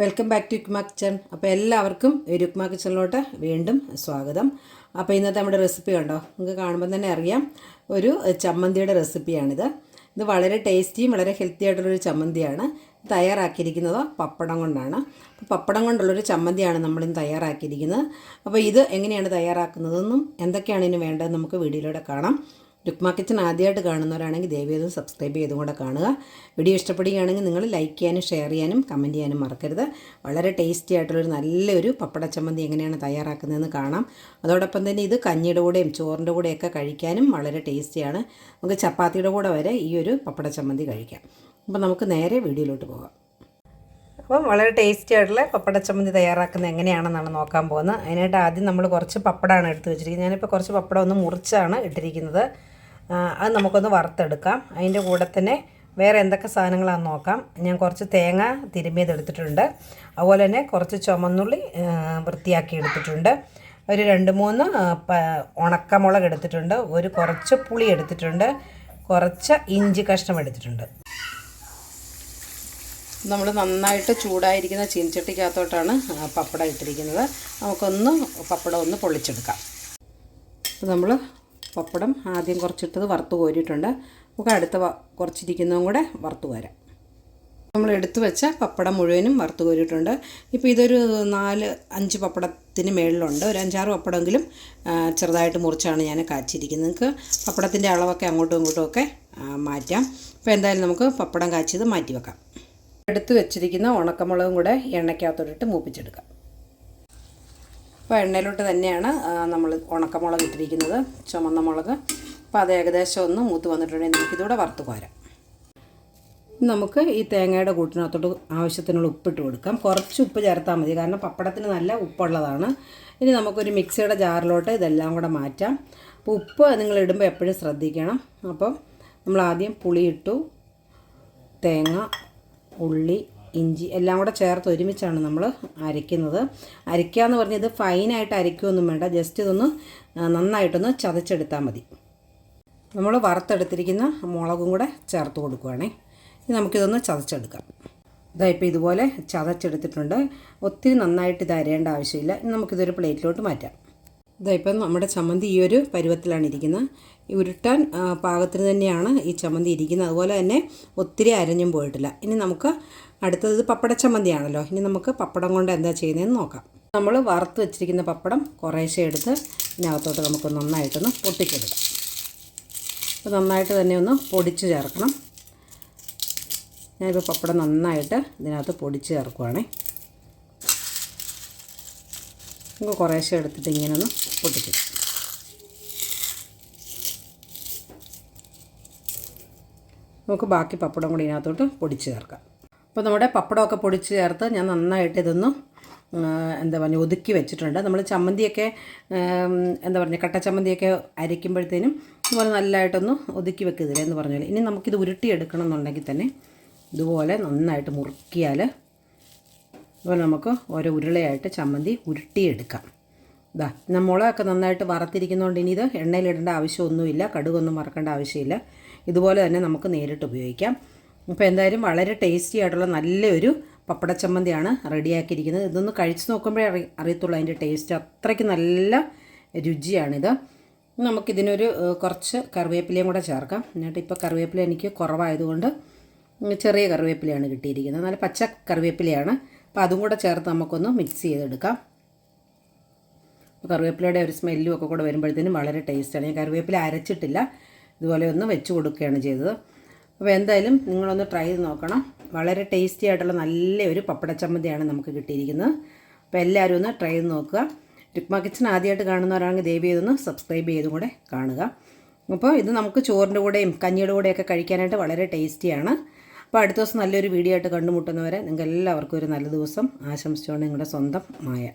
Welcome back to യുക്മാ kitchen അപ്പോൾ എല്ലാവർക്കും രുക്മാ കിച്ചണിലോട്ട് വീണ്ടും സ്വാഗതം. അപ്പോൾ ഇന്നത്തെ നമ്മുടെ റെസിപ്പി കണ്ടോ? നിങ്ങൾക്ക് കാണുമ്പോൾ തന്നെ അറിയാം. ഒരു ചമ്മന്തിയുടെ റെസിപ്പിയാണിത് ഇത് വളരെ ടേസ്റ്റിയും വളരെ ഹെൽത്തി ആയിട്ടുള്ളൊരു ചമ്മന്തിയാണ്. തയ്യാറാക്കിയിരിക്കുന്നത് പപ്പടം കൊണ്ടാണ്. അപ്പോൾ പപ്പടം കൊണ്ടുള്ളൊരു ചമ്മന്തിയാണ് നമ്മളിന്ന് തയ്യാറാക്കിയിരിക്കുന്നത്. അപ്പോൾ ഇത് എങ്ങനെയാണ് തയ്യാറാക്കുന്നതെന്നും എന്തൊക്കെയാണ് ഇതിന് വേണ്ടതെന്ന് നമുക്ക് വീഡിയോയിലൂടെ കാണാം. രുക്മ കിച്ചൺ ആദ്യമായിട്ട് കാണുന്നവരാണെങ്കിൽ ദയവേദം സബ്സ്ക്രൈബ് ചെയ്തും കൂടെ കാണുക. വീഡിയോ ഇഷ്ടപ്പെടുകയാണെങ്കിൽ നിങ്ങൾ ലൈക്ക് ചെയ്യാനും ഷെയർ ചെയ്യാനും കമന്റ് ചെയ്യാനും മറക്കരുത്. വളരെ ടേസ്റ്റി ആയിട്ടുള്ളൊരു നല്ലൊരു പപ്പട ചമ്മന്തി എങ്ങനെയാണ് തയ്യാറാക്കുന്നതെന്ന് കാണാം. അതോടൊപ്പം തന്നെ ഇത് കഞ്ഞിയുടെ കൂടെയും ചോറിന്റെ കൂടെയൊക്കെ കഴിക്കാനും വളരെ ടേസ്റ്റിയാണ് നമുക്ക് ചപ്പാത്തിയുടെ കൂടെ വരെ ഈ ഒരു പപ്പട ചമ്മന്തി കഴിക്കാം. അപ്പോൾ നമുക്ക് നേരെ വീഡിയോയിലോട്ട് പോകാം. അപ്പം വളരെ ടേസ്റ്റി ആയിട്ടുള്ള പപ്പട ചമ്മന്തി തയ്യാറാക്കുന്നത് എങ്ങനെയാണെന്നാണ് നോക്കാൻ പോകുന്നത്. അതിനായിട്ട് ആദ്യം നമ്മൾ കുറച്ച് പപ്പടമാണ് എടുത്ത് വെച്ചിരിക്കുന്നത്. ഞാനിപ്പോൾ കുറച്ച് പപ്പടം ഒന്ന് മുറിച്ചാണ് ഇട്ടിരിക്കുന്നത്. അത് നമുക്കൊന്ന് വറുത്തെടുക്കാം. അതിന്റെ കൂടെ തന്നെ വേറെ എന്തൊക്കെ സാധനങ്ങളാണെന്ന് നോക്കാം. ഞാൻ കുറച്ച് തേങ്ങ തിരുമ്മിയത് എടുത്തിട്ടുണ്ട് അതുപോലെ തന്നെ കുറച്ച് ചുമന്നുള്ളി വൃത്തിയാക്കി എടുത്തിട്ടുണ്ട്. ഒരു രണ്ട് മൂന്ന് ഉണക്കമുളക് എടുത്തിട്ടുണ്ട്. ഒരു കുറച്ച് പുളി എടുത്തിട്ടുണ്ട്. കുറച്ച് ഇഞ്ചി കഷ്ണം എടുത്തിട്ടുണ്ട്. നമ്മൾ നന്നായിട്ട് ചൂടായിരിക്കുന്ന ചീനച്ചട്ടിക്കകത്തോട്ടാണ് പപ്പടം ഇട്ടിരിക്കുന്നത്. നമുക്കൊന്ന് പപ്പടം ഒന്ന് പൊള്ളിച്ചെടുക്കാം. നമ്മൾ പപ്പടം ആദ്യം കുറച്ചിട്ടത് വറുത്ത് കോരിയിട്ടുണ്ട്. നമുക്ക് അടുത്ത കുറച്ചിരിക്കുന്നതും കൂടെ വറുത്ത് കോരാം. നമ്മൾ എടുത്തു വെച്ച പപ്പടം മുഴുവനും വറുത്ത് കോരിയിട്ടുണ്ട്. ഇപ്പോൾ ഇതൊരു നാല് അഞ്ച് പപ്പടത്തിന് മേളിലുണ്ട്. ഒരു അഞ്ചാറ് പപ്പടമെങ്കിലും ചെറുതായിട്ട് മുറിച്ചാണ് ഞാൻ കാച്ചിരിക്കുന്നത്. നിങ്ങൾക്ക് പപ്പടത്തിന്റെ അളവൊക്കെ അങ്ങോട്ടും ഇങ്ങോട്ടും ഒക്കെ മാറ്റാം. ഇപ്പോൾ എന്തായാലും നമുക്ക് പപ്പടം കാച്ചിയത് മാറ്റി വെക്കാം. എടുത്ത് വെച്ചിരിക്കുന്ന ഉണക്കമുളകും കൂടെ എണ്ണയ്ക്കകത്തോട്ടിട്ട് മൂപ്പിച്ചെടുക്കാം. അപ്പോൾ എണ്ണയിലോട്ട് തന്നെയാണ് നമ്മൾ ഉണക്കമുളക് ഇട്ടിരിക്കുന്നത് ചുമന്ന മുളക്. അപ്പോൾ അത് ഏകദേശം ഒന്ന് മൂത്ത് വന്നിട്ടുണ്ടെങ്കിൽ നമുക്കിതൂടെ വറുത്ത് കോരാം. നമുക്ക് ഈ തേങ്ങയുടെ കൂട്ടിനകത്തോട്ട് ആവശ്യത്തിനുള്ള ഉപ്പിട്ട് കൊടുക്കാം. കുറച്ച് ഉപ്പ് ചേർത്താൽ മതി കാരണം പപ്പടത്തിന് നല്ല ഉപ്പുള്ളതാണ്. ഇനി നമുക്കൊരു മിക്സിയുടെ ജാറിലോട്ട് ഇതെല്ലാം കൂടെ മാറ്റാം. അപ്പോൾ ഉപ്പ് നിങ്ങൾ ഇടുമ്പോൾ എപ്പോഴും ശ്രദ്ധിക്കണം. അപ്പം നമ്മൾ ആദ്യം പുളിയിട്ടു തേങ്ങ ഉള്ളി ഇഞ്ചി എല്ലാം കൂടെ ചേർത്ത് ഒരുമിച്ചാണ് നമ്മൾ അരയ്ക്കുന്നത്. അരയ്ക്കുക എന്ന് പറഞ്ഞാൽ ഇത് ഫൈനായിട്ട് അരയ്ക്കുകയൊന്നും വേണ്ട. ജസ്റ്റ് ഇതൊന്ന് നന്നായിട്ടൊന്ന് ചതച്ചെടുത്താൽ മതി. നമ്മൾ വറുത്തെടുത്തിരിക്കുന്ന മുളകും കൂടെ ചേർത്ത് കൊടുക്കുവാണേ. ഇനി നമുക്കിതൊന്ന് ചതച്ചെടുക്കാം. ഇതാ ഇപ്പോൾ ഇതുപോലെ ചതച്ചെടുത്തിട്ടുണ്ട്. ഒത്തിരി നന്നായിട്ട് ഇത് അരയേണ്ട ആവശ്യമില്ല. ഇനി നമുക്കിതൊരു പ്ലേറ്റിലോട്ട് മാറ്റാം. ഇതാ ഇപ്പം നമ്മുടെ ചമ്മന്തി ഈ ഒരു പരുവത്തിലാണ് ഇരിക്കുന്നത്. ഉരുട്ടാൻ പാകത്തിന് തന്നെയാണ് ഈ ചമ്മന്തി ഇരിക്കുന്നത്. അതുപോലെ തന്നെ ഒത്തിരി അരഞ്ഞും പോയിട്ടില്ല. ഇനി നമുക്ക് അടുത്തത് പപ്പട ചമ്മന്തിയാണല്ലോ. ഇനി നമുക്ക് പപ്പടം കൊണ്ട് എന്താ ചെയ്യുന്നതെന്ന് നോക്കാം. നമ്മൾ വറുത്ത് വെച്ചിരിക്കുന്ന പപ്പടം കുറേശ്ശെ എടുത്ത് ഇതിനകത്തോട്ട് നമുക്ക് നന്നായിട്ടൊന്ന് പൊട്ടിച്ചെടുക്കാം. അപ്പോൾ നന്നായിട്ട് തന്നെ ഒന്ന് പൊടിച്ച് ചേർക്കണം. ഞാനിപ്പോൾ പപ്പടം നന്നായിട്ട് ഇതിനകത്ത് പൊടിച്ച് ചേർക്കുവാണേ. നമുക്ക് കുറേശ്ശെ എടുത്തിട്ട് ഇങ്ങനെ ഒന്ന് പൊട്ടിച്ചു നമുക്ക് ബാക്കി പപ്പടം കൂടി ഇതിനകത്തോട്ട് പൊടിച്ച് ചേർക്കാം. അപ്പോൾ നമ്മുടെ പപ്പടമൊക്കെ പൊടിച്ച് ചേർത്ത് ഞാൻ നന്നായിട്ട് ഇതൊന്ന് എന്താ പറയുക ഒതുക്കി വെച്ചിട്ടുണ്ട്. നമ്മൾ ചമ്മന്തിയൊക്കെ എന്താ പറഞ്ഞ കട്ട ചമ്മന്തിയൊക്കെ അരയ്ക്കുമ്പോഴത്തേനും ഇതുപോലെ നല്ലതായിട്ടൊന്ന് ഒതുക്കി വെക്കുന്നില്ല എന്ന് പറഞ്ഞാൽ ഇനി നമുക്കിത് ഉരുട്ടിയെടുക്കണം എന്നുണ്ടെങ്കിൽ തന്നെ ഇതുപോലെ നന്നായിട്ട് മുറുക്കിയാൽ അതുപോലെ നമുക്ക് ഓരോ ഉരുളയായിട്ട് ചമ്മന്തി ഉരുട്ടിയെടുക്കാം. ഇതാ ഇന്ന് മുളകൊക്കെ നന്നായിട്ട് വറുത്തിരിക്കുന്നതുകൊണ്ട് ഇനി ഇത് എണ്ണയിലിടേണ്ട ആവശ്യമൊന്നുമില്ല കടുകൊന്നും വറക്കേണ്ട ആവശ്യമില്ല. ഇതുപോലെ തന്നെ നമുക്ക് നേരിട്ട് ഉപയോഗിക്കാം. അപ്പോൾ എന്തായാലും വളരെ ടേസ്റ്റി ആയിട്ടുള്ള നല്ലൊരു പപ്പട ചമ്മന്തിയാണ് റെഡിയാക്കിയിരിക്കുന്നത്. ഇതൊന്ന് കഴിച്ച് നോക്കുമ്പോഴേ അറി അറിയത്തുള്ളൂ അതിന്റെ ടേസ്റ്റ് അത്രയ്ക്ക് നല്ല രുചിയാണിത്. നമുക്കിതിനൊരു കുറച്ച് കറിവേപ്പിലയും കൂടെ ചേർക്കാം. എന്നിട്ട് ഇപ്പോൾ കറിവേപ്പില എനിക്ക് കുറവായതുകൊണ്ട് ചെറിയ കറിവേപ്പിലയാണ് കിട്ടിയിരിക്കുന്നത്. നല്ല പച്ച കറിവേപ്പിലയാണ്. അപ്പോൾ അതും കൂടെ ചേർത്ത് നമുക്കൊന്ന് മിക്സ് ചെയ്തെടുക്കാം. കറിവേപ്പിലയുടെ ഒരു സ്മെല്ലും ഒക്കെ കൂടെ വരുമ്പോഴത്തേനും വളരെ ടേസ്റ്റാണ് ഞാൻ കറിവേപ്പില അരച്ചിട്ടില്ല. ഇതുപോലെ ഒന്ന് വെച്ച് കൊടുക്കുകയാണ് ചെയ്തത്. അപ്പോൾ എന്തായാലും നിങ്ങളൊന്ന് ട്രൈ ചെയ്ത് നോക്കണം. വളരെ ടേസ്റ്റി ആയിട്ടുള്ള നല്ലൊരു പപ്പട ചമ്മന്തിയാണ് നമുക്ക് കിട്ടിയിരിക്കുന്നത്. അപ്പോൾ എല്ലാവരും ഒന്ന് ട്രൈ ചെയ്ത് നോക്കുക. രുക്മ കിച്ചൺ ആദ്യമായിട്ട് കാണുന്നവരാണെങ്കിൽ ദയവ് ചെയ്തൊന്ന് സബ്സ്ക്രൈബ് ചെയ്തും കൂടെ കാണുക. അപ്പോൾ ഇത് നമുക്ക് ചോറിന്റെ കൂടെയും കഞ്ഞിയുടെ കൂടെയൊക്കെ കഴിക്കാനായിട്ട് വളരെ ടേസ്റ്റിയാണ് അപ്പോൾ അടുത്ത ദിവസം നല്ലൊരു വീഡിയോ ആയിട്ട് കണ്ടുമുട്ടുന്നവരെ നിങ്ങൾക്ക് എല്ലാവർക്കും ഒരു നല്ല ദിവസം. ആശംസിച്ചുകൊണ്ട് നിങ്ങളുടെ സ്വന്തം മായ.